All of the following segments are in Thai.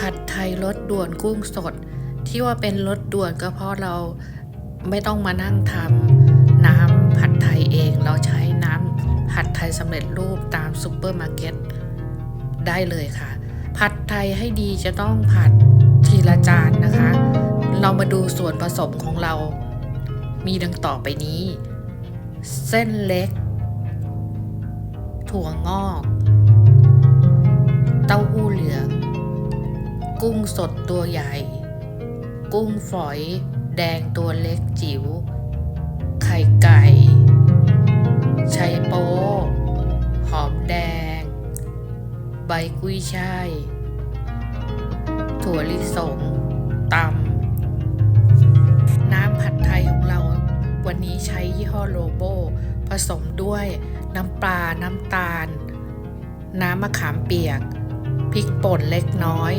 ผัดไทยรสด่วนกุ้งสด ที่ว่าเป็นรสด่วนก็เพราะเราไม่ต้องมานั่งทำน้ำผัดไทยเอง เราใช้น้ำผัดไทยสำเร็จรูปตามซูเปอร์มาร์เก็ตได้เลยค่ะ ผัดไทยให้ดีจะต้องผัดทีละจานนะคะ เรามาดูส่วนผสมของเรา มีดังต่อไปนี้ เส้นเล็ก ถั่วงอก กุ้งสดตัวใหญ่ กุ้งฝอย แดงตัวเล็กจิ๋ว ไข่ไก่ไชัยโป๊หอมแดง ใบกุ้ยช่าย ถั่วลิสงตำน้ำผัดไทยของเราวันนี้ใช้ยี่ห้อโลโบ ผสมด้วยน้ำปลา น้ำตาล น้ำมะขามเปียก พริกป่นเล็กน้อย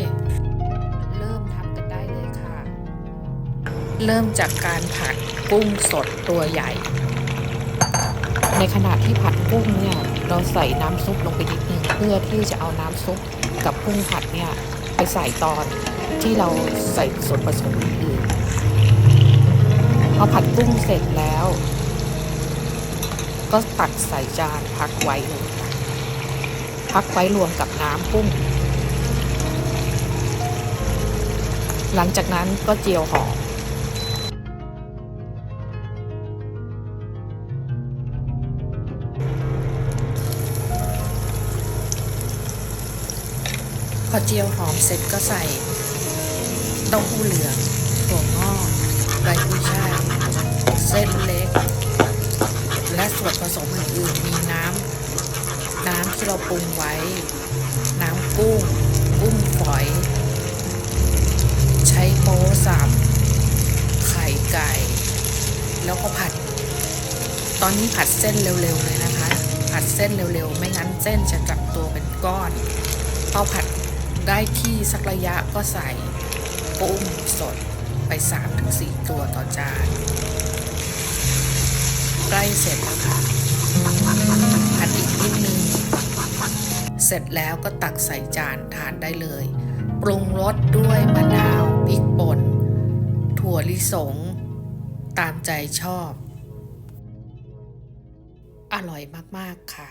เริ่มจากการผัดกุ้งสดตัวใหญ่ ในขณะที่ผัดกุ้งเนี่ยเราใส่น้ำซุปลงไปนิดนึงเพื่อที่จะเอาน้ำซุปกับกุ้งผัดเนี่ยไปใส่ตอนที่เราใส่ส่วนผสมอื่นพอผัดกุ้งเสร็จแล้ว ก็ตักใส่จานพักไว้พักไว้รวมกับน้ำกุ้งหลังจากนั้นก็เจียวหอม พอเจียวหอมเสร็จก็ใส่เต้าหู้เหลืองถั่วงอกใบกุ้ยช่ายเส้นเล็ก และส่วนผสมอื่นๆมีน้ำน้ำที่เราปรุงไว้ น้ำกุ้งกุ้งฝอย ใช้โป๊สับไข่ไก่ แล้วก็ผัด ตอนนี้ผัดเส้นเร็วๆเลยนะคะ ผัดเส้นเร็วๆ ไม่งั้นเส้นจะจับตัวเป็นก้อนพอผัด ได้ที่สักระยะก็ใส่กุ้งสดไป3-4ตัวต่อจานใกล้เสร็จแล้วค่ะผัดอีกนิดนึง เสร็จแล้วก็ตักใส่จานทานได้เลย ปรุงรสด้วยมะนาวพริกป่น ถั่วลิสง ตามใจชอบ อร่อยมาก ๆ ค่ะ